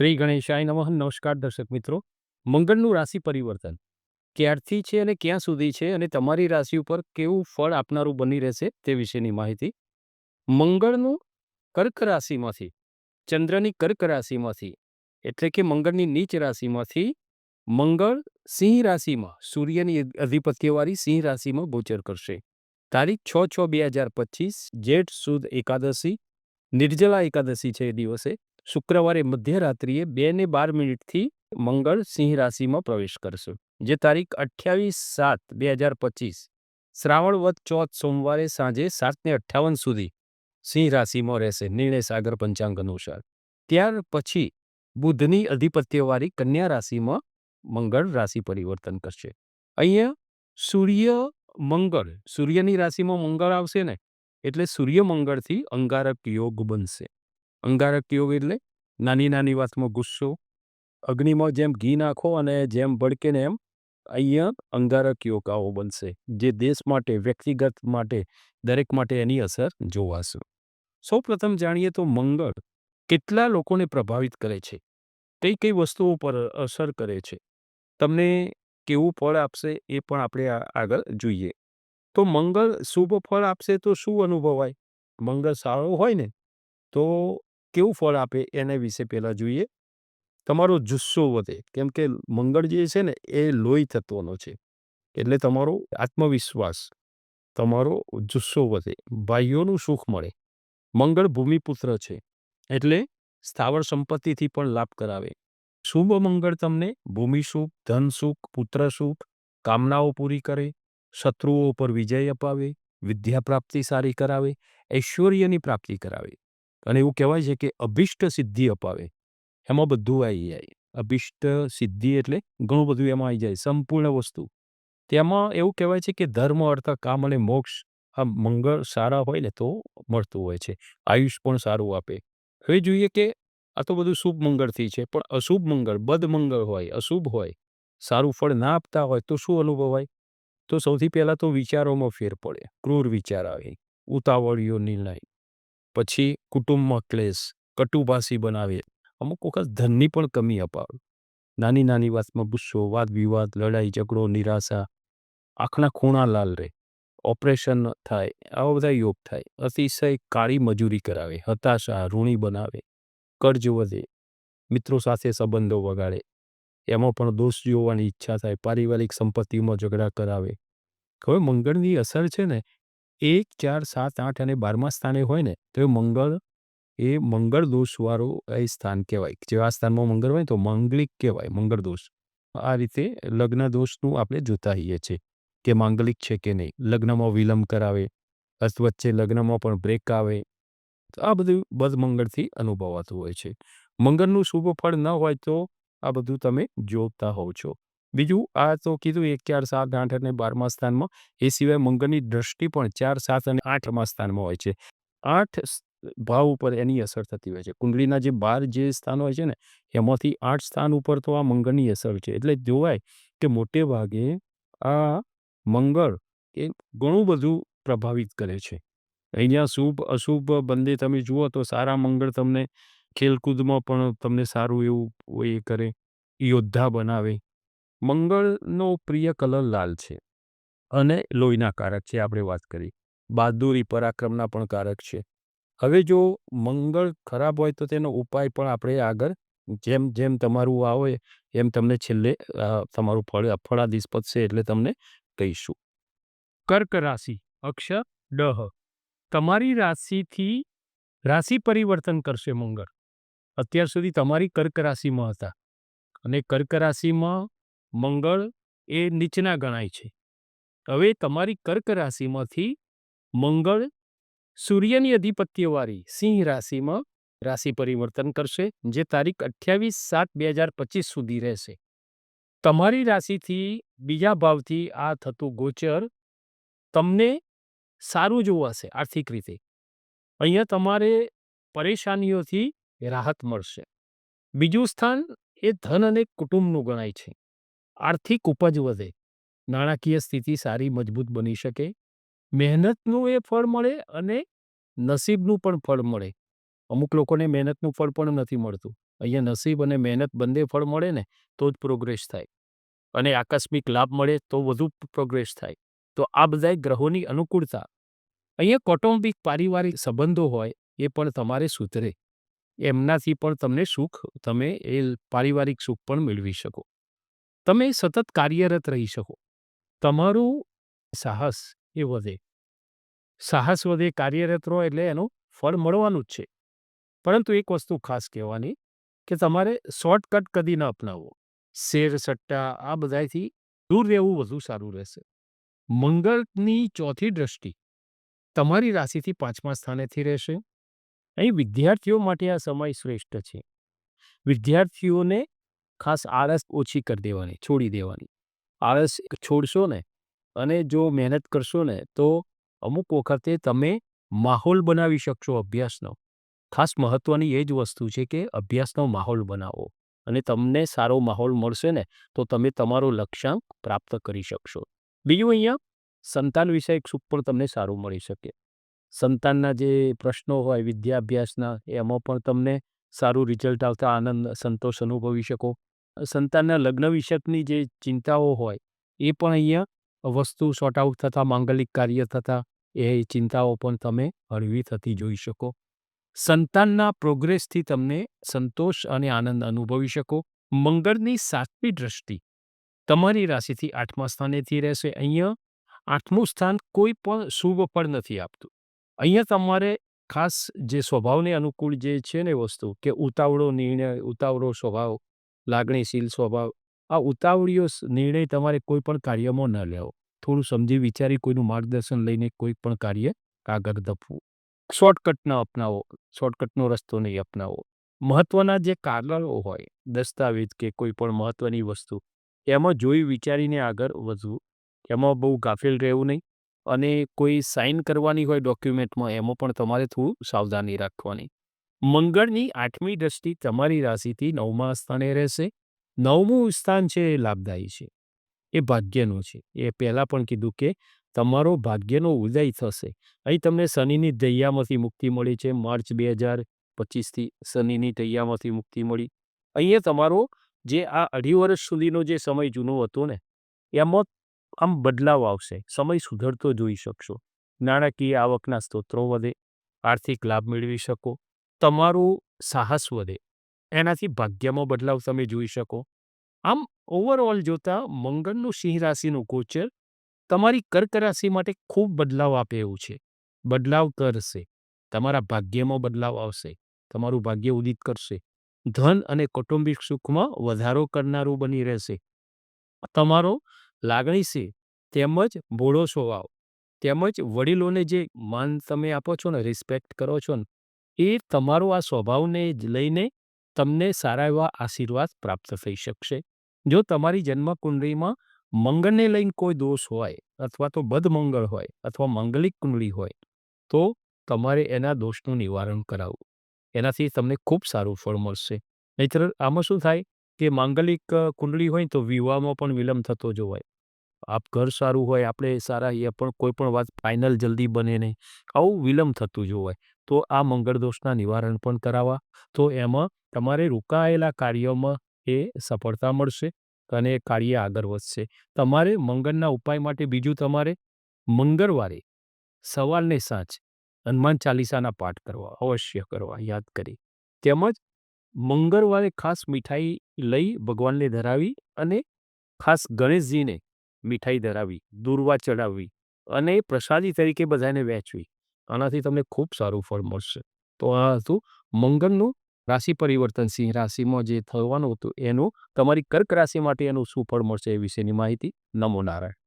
શ્રી ગણેશાય નમઃ. નમસ્કાર દર્શક મિત્રો. મંગળનું રાશિ પરિવર્તન. ક્યારથી છે અને ક્યાં સુધી છે અને તમારી રાશિ ઉપર કેવું ફળ આપનારું બની રહેશે તે વિશેની માહિતી. મંગળનું કર્ક રાશિમાંથી, ચંદ્રની કર્ક રાશિમાંથી, એટલે કે મંગળની નીચ રાશિમાંથી, મંગળ સિંહ રાશિમાં, સૂર્યની અધિપત્યવાળી સિંહ રાશિમાં ગોચર કરશે. તારીખ છ છ બે હજાર પચીસ, જેઠ સુદ એકાદશી, નિર્જલા એકાદશી છે એ દિવસે. શુક્રવારે મધ્યરાત્રિએ બે ને બાર મિનિટથી મંગળ સિંહ રાશિમાં પ્રવેશ કરશે, જે તારીખ અઠ્યાવીસ સાત, બે હજાર પચીસ, શ્રાવણ વત ચોથ સોમવારે સાંજે સાત ને અઠ્ઠાવન સુધી સિંહ રાશિમાં રહેશે, નિર્ણય સાગર પંચાંગ અનુસાર. ત્યાર પછી બુધની અધિપત્યવાળી કન્યા રાશિમાં મંગળ રાશિ પરિવર્તન કરશે. અહીંયા સૂર્ય મંગળ, સૂર્યની રાશિમાં મંગળ આવશે ને, એટલે સૂર્ય મંગળથી અંગારક યોગ બનશે. અંગારક યોગ એટલે નાની નાની વાતમાં ગુસ્સો, અગ્નિમાં જેમ ઘી નાખો અને જેમ ભડકે ને એમ અહીંયા અંગારક યોગ બનશે, જે દેશ માટે, વ્યક્તિગત માટે, દરેક માટે એની અસર જોવાશે. સૌ પ્રથમ જાણીએ તો મંગળ કેટલા લોકોને પ્રભાવિત કરે છે? કઈ કઈ વસ્તુઓ પર અસર કરે છે? તમને કેવું ફળ આપશે એ પણ આપણે આગળ જોઈએ. તો મંગળ શુભ ફળ આપશે તો શું અનુભવાય? મંગળ સારો હોય ને, તો કેવું ફળ આપે એના વિશે પહેલાં જોઈએ. તમારો જુસ્સો વધે. કેમ કે મંગળ જે છે ને, એ લોહી તત્વનો છે. એટલે તમારો આત્મવિશ્વાસ, તમારો જુસ્સો વધે. ભાઈઓનું સુખ મળે. મંગળ ભૂમિપુત્ર છે. એટલે સ્થાવર સંપત્તિથી પણ લાભ કરાવે. શુભ મંગળ તમને ભૂમિ સુખ, ધન સુખ, પુત્ર સુખ, કામનાઓ પૂરી કરે. શત્રુઓ ઉપર વિજય અપાવે. વિદ્યા પ્રાપ્તિ સારી કરાવે. ઐશ્વર્યની પ્રાપ્તિ કરાવે. અને એવું કહેવાય છે કે અભિષ્ટ સિદ્ધિ અપાવે. એમાં બધું આવી જાય. અભિષ્ટ સિદ્ધિ એટલે ઘણું બધું એમાં આવી જાય, સંપૂર્ણ વસ્તુ. તેમાં એવું કહેવાય છે કે ધર્મ, અર્થ, કામ અને મોક્ષ આ મંગળ સારા હોય ને તો મળતું હોય છે. આયુષ પણ સારું આપે. હવે જોઈએ કે આ તો બધું શુભ મંગળથી છે, પણ અશુભ મંગળ, બદ મંગળ હોય, અશુભ હોય, સારું ફળ ના આપતા હોય તો શું અનુભવાય? તો સૌથી પહેલાં તો વિચારોમાં ફેર પડે. ક્રૂર વિચાર આવે ઉતાવળીઓ નિર્ણય પછી કુટુંબમાં ક્લેશ કટુભાષી બનાવે અમુક વખત ધનની પણ કમી અપાવે. નાની નાની વાતમાં ગુસ્સો વાદ વિવાદ લડાઈ, ઝઘડો, નિરાશા, આંખના ખૂણા લાલ રહે. ઓપરેશન થાય, આવા બધા યોગ થાય. અતિશય કાળી મજૂરી કરાવે, હતાશા, ઋણી બનાવે, કર્જ વધે, મિત્રો સાથે સંબંધો વગાડે. એમાં પણ દોષ જોવાની ઈચ્છા થાય, પારિવારિક સંપત્તિમાં ઝઘડા કરાવે. હવે મંગળની અસર છે ને એક ચાર સાત આઠ અને બારમા સ્થાને હોય ને, તો એ મંગળ એ મંગળ દોષવાળું એ સ્થાન કહેવાય. જેવા સ્થાનમાં મંગળ હોય તો માંગલિક કહેવાય, મંગળ દોષ. આ રીતે લગ્ન દોષનું આપણે જોતા હોઈએ છીએ કે માંગલિક છે કે નહીં. લગ્નમાં વિલંબ કરાવે વચ્ચે લગ્નમાં પણ બ્રેક આવે. આ બધું બદમંગળથી અનુભવાતું હોય છે. મંગળનું શુભ ફળ ન હોય તો આ બધું તમે જોતા હોવ છો. બીજું, આ તો કીધું એક ચાર, સાત, આઠ અને બારમા સ્થાનમાં. એ સિવાય મંગળની દ્રષ્ટિ પણ ચાર, સાત અને આઠમા સ્થાનમાં હોય છે. આઠ ભાવ ઉપર એની અસર થતી હોય છે. કુંડળીના જે બાર જે સ્થાન હોય છે ને, એમાંથી આઠ સ્થાન ઉપર તો આ મંગળની અસર છે. એટલે જોવાય કે મોટે ભાગે આ મંગળ એ ઘણું બધું પ્રભાવિત કરે છે. અહીંયા શુભ, અશુભ બંને તમે જુઓ તો સારા મંગળ તમને ખેલકૂદમાં પણ તમને સારું એવું એ કરે, યોદ્ધા બનાવે. મંગળનો પ્રિય કલર લાલ છે અને લોહીના કારક છે, આપણે વાત કરી. બહાદુરી, પરાક્રમના પણ કારક છે. હવે જો મંગળ ખરાબ હોય તો તેનો ઉપાય પણ આપણે આગળ જેમ જેમ તમારું આવે એમ તમને છેલ્લે તમારું ફળ ફળાદિશ પતશે એટલે તમને કહીશું. કર્ક રાશિ અક્ષર ડહ. તમારી રાશિથી રાશિ પરિવર્તન કરશે મંગળ. અત્યાર સુધી તમારી કર્ક રાશિમાં હતા અને કર્ક રાશિમાં મંગળ એ નીચના ગણાય છે. હવે તમારી કર્ક રાશિમાંથી મંગળ સૂર્યની અધિપત્યવાળી સિંહ રાશિમાં રાશિ પરિવર્તન કરશે, જે તારીખ અઠ્યાવીસ સાત બે હજાર પચીસ સુધી રહેશે. તમારી રાશિથી બીજા ભાવથી આ થતું ગોચર તમને સારું જોવાશે આર્થિક રીતે. અહીંયા તમારે પરેશાનીઓથી રાહત મળશે. બીજું સ્થાન એ ધન અને કુટુંબનું ગણાય છે. આર્થિક ઉપજ વધે, નાણાકીય સ્થિતિ સારી મજબૂત બની શકે, મહેનતનું એ ફળ મળે અને નસીબનું પણ ફળ મળે. અમુક લોકોને મહેનતનું ફળ પણ નથી મળતું. અહીંયા નસીબ અને મહેનત બંને ફળ મળે ને, તો જ પ્રોગ્રેસ થાય. અને આકસ્મિક લાભ મળે તો વધુ પ્રોગ્રેસ થાય. તો આ બધાય ગ્રહોની અનુકૂળતા. અહીંયા કૌટુંબિક પારિવારિક સંબંધો હોય, એ પણ તમારે સુધરે. એમનાથી પણ તમને સુખ, તમે એ પારિવારિક સુખ પણ મેળવી શકો. તમે સતત કાર્યરત રહી શકો. તમારું સાહસ એ વધે. સાહસ વધે, કાર્યરત રહો એટલે એનું ફળ મળવાનું જ છે. પરંતુ એક વસ્તુ ખાસ કહેવાની કે તમારે શોર્ટકટ કદી ન અપનાવવો. શેર, સટ્ટા, આ બધાથી દૂર રહેવું વધુ સારું રહેશે. મંગળની ચોથી દ્રષ્ટિ તમારી રાશિથી પાંચમા સ્થાનેથી રહેશે. અહીં વિદ્યાર્થીઓ માટે આ સમય શ્રેષ્ઠ છે. વિદ્યાર્થીઓને ખાસ આળસ ઓછી કરી દેવાની, છોડી દેવાની. આળસ છોડશો ને અને જો મહેનત કરશો ને તો અમુક વખતે તમે માહોલ બનાવી શકશો અભ્યાસનો. ખાસ મહત્વની એ જ વસ્તુ છે કે અભ્યાસનો માહોલ બનાવો અને તમને સારો માહોલ મળશે ને તો તમે તમારો લક્ષ્યાંક પ્રાપ્ત કરી શકશો. બીજું અહીંયા, સંતાન વિષયક સુખ પણ તમને સારું મળી શકે. સંતાનના જે પ્રશ્નો હોય, વિદ્યાભ્યાસના, એમાં પણ તમને સારું રિઝલ્ટ આવતા આનંદ, સંતોષ અનુભવી શકો. સંતાનના લગ્ન વિષયકની જે ચિંતાઓ હોય, એ પણ અહીંયા વસ્તુ શોર્ટ આઉટ થતાં, માંગલિક કાર્ય થતાં, એ ચિંતાઓ પણ તમે હળવી થતી જોઈ શકો. સંતાનના પ્રોગ્રેસથી તમને સંતોષ અને આનંદ અનુભવી શકો. મંગળની સાતમી દ્રષ્ટિ, તમારી રાશિથી આઠમા સ્થાનેથી રહેશે. અહીંયા આઠમું સ્થાન કોઈ પણ શુભ ફળ નથી આપતું. અહીંયા તમારે ખાસ જે સ્વભાવને અનુકૂળ જે છે ને વસ્તુ, કે ઉતાવળો, નિર્ણય, ઉતાવળો, સ્વભાવ લાગણીશીલ સ્વભાવ. આ ઉતાવળીઓ નિર્ણય તમારે કોઈ પણ કાર્યમાં ન લેવો. થોડું સમજી વિચારી કોઈનું માર્ગદર્શન લઈને કોઈ પણ કાર્ય આગળ ધપવું. શોર્ટકટ ન અપનાવો. શોર્ટકટનો રસ્તો નહીં અપનાવો. મહત્વના જે કારણો હોય, દસ્તાવેજ કે કોઈ પણ મહત્વની વસ્તુ, એમાં જોઈ વિચારીને આગળ વધવું. એમાં બહુ ગાફેલ રહેવું નહીં. અને કોઈ સાઇન કરવાની હોય ડોક્યુમેન્ટમાં, એમાં પણ તમારે થોડું સાવધાની રાખવાની. મંગળની આઠમી દ્રષ્ટિ તમારી રાશિથી નવમા સ્થાને રહેશે. નવમું સ્થાન છે એ લાભદાયી છે. એ ભાગ્યનું છે. એ પહેલાં પણ કીધું કે તમારો ભાગ્યનો ઉદય થશે. અહીં તમને શનિની ધૈયામાંથી મુક્તિ મળી છે. માર્ચ બે હજાર પચીસથી શનિની દૈયામાંથી મુક્તિ મળી. અહીંયા તમારો જે આ અઢી વર્ષ સુધીનો જે સમય જૂનો હતો ને, એમાં આમ બદલાવ આવશે. સમય સુધરતો જોઈ શકશો. નાણાકીય આવકના સ્ત્રોતો વધે. આર્થિક લાભ મેળવી શકો. તમારું સાહસ વધે. એનાથી ભાગ્યમાં બદલાવ તમે જોઈ શકો. આમ ઓવરઓલ જોતા મંગળનું સિંહ રાશિનું ગોચર તમારી કર્ક રાશિ માટે ખૂબ બદલાવ આપે એવું છે. બદલાવ કરશે. તમારા ભાગ્યમાં બદલાવ આવશે. તમારું ભાગ્ય ઉદિત કરશે. ધન અને કૌટુંબિક સુખમાં વધારો કરનારું બની રહેશે. તમારો લાગણીશીલ તેમજ ભોળો સ્વભાવ તેમજ વડીલોને જે માન તમે આપો છો ને રિસ્પેક્ટ કરો છો ને એ તમારો આ સ્વભાવને જ લઈને તમને સારા એવા આશીર્વાદ પ્રાપ્ત થઈ શકશે. જો તમારી જન્મકુંડળીમાં મંગળને લઈને કોઈ દોષ હોય અથવા તો બદમંગળ હોય અથવા માંગલિક કુંડળી હોય, તો તમારે એના દોષનું નિવારણ કરાવવું. એનાથી તમને ખૂબ સારું ફળ મળશે. નહીતર આમાં શું થાય કે માંગલિક કુંડળી હોય તો વિવાહમાં પણ વિલંબ થતો જોવાય આપ ઘર સારું હોય, આપણે સારા એ પણ કોઈ પણ વાત ફાઇનલ જલ્દી બને નહીં. આવું વિલંબ થતું જોવાય તો આ મંગળ દોષના નિવારણ પણ કરાવવા. તો એમાં તમારે રોકાયેલા કાર્યોમાં એ સફળતા મળશે અને કાર્ય આગળ વધશે. તમારે મંગળના ઉપાય માટે બીજું તમારે મંગળવારે સવારને સાંજ હનુમાન ચાલીસાના પાઠ કરવા અવશ્ય કરવા, યાદ કરી. તેમજ મંગળવારે ખાસ મીઠાઈ લઈ ભગવાનને ધરાવી અને ખાસ ગણેશજીને મીઠાઈ ધરાવી, દૂર્વા ચડાવવી અને પ્રસાદી તરીકે બધાને વહેંચવી. આનાથી તમને ખૂબ સારું ફળ મળશે. તો આ હતું મંગળનું રાશિ પરિવર્તન સિંહ રાશિમાં જે થવાનું હતું એનું તમારી કર્ક રાશિ માટે એનું શું ફળ મળશે એ વિશેની માહિતી નમો નારાયણ.